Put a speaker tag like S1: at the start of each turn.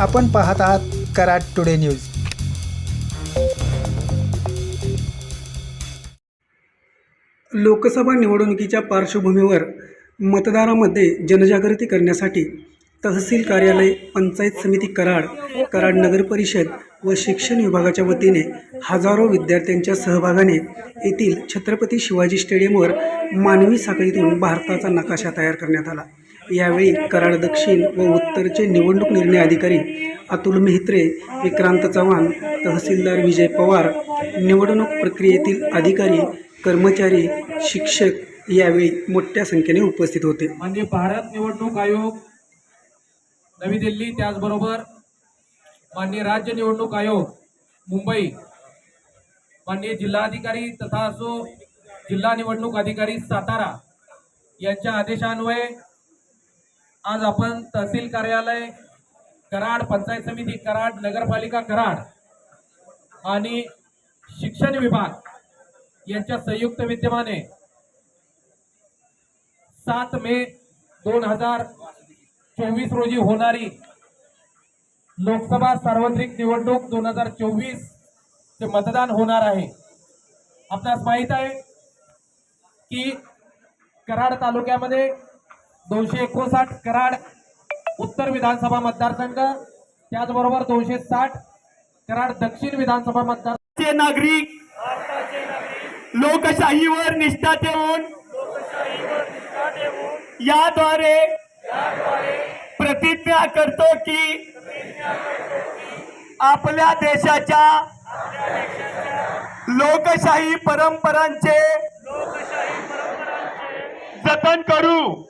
S1: आपण पाहत आहात कराड टुडे न्यूज.
S2: लोकसभा निवडणुकीच्या पार्श्वभूमीवर मतदारामध्ये जनजागृती करण्यासाठी तहसील कार्यालय पंचायत समिती कराड कराड नगर परिषद व शिक्षण विभागाच्या वतीने हजारो विद्यार्थ्यांच्या सहभागाने येथील छत्रपती शिवाजी स्टेडियमवर मानवी साखळीतून भारताचा नकाशा तयार करण्यात आला. यावेळी कराड दक्षिण व उत्तरचे निवडणूक निर्णय अधिकारी अतुल मेहत्रे विक्रांत चव्हाण तहसीलदार विजय पवार निवडणूक प्रक्रियेतील अधिकारी कर्मचारी शिक्षक यावेळी मोठ्या संख्येने उपस्थित होते.
S3: म्हणजे भारत निवडणूक आयोग नवी दिल्ली त्याचबरोबर माननीय राज्य निवडणूक आयोग मुंबई माननीय जिल्हाधिकारी तथा असो जिल्हा निवडणूक अधिकारी सातारा यांच्या आदेशान्वये आज आपण तहसील कार्यालय कराड पंचायत समिती कराड नगरपालिका कराड आणि शिक्षण विभाग यांच्या संयुक्त विद्यमाने सात मे दोन हजार चोवीस रोजी होणारी लोकसभा सार्वत्रिक निवडणूक दोन हजार चोवीस चे मतदान होणार आहे. आपणास माहीत आहे की कराड तालुक्यामध्ये दोनशे एकोणसाठ कराड उत्तर विधानसभा मतदारसंघ त्याचबरोबर दोनशे साठ कराड दक्षिण विधानसभा मतदार
S4: चे नागरिक लोकशाहीवर निष्ठा ठेवून याद्वारे प्रतिज्ञा करतो की आपल्या देशाच्या लोकशाही परंपरांचे जतन करू.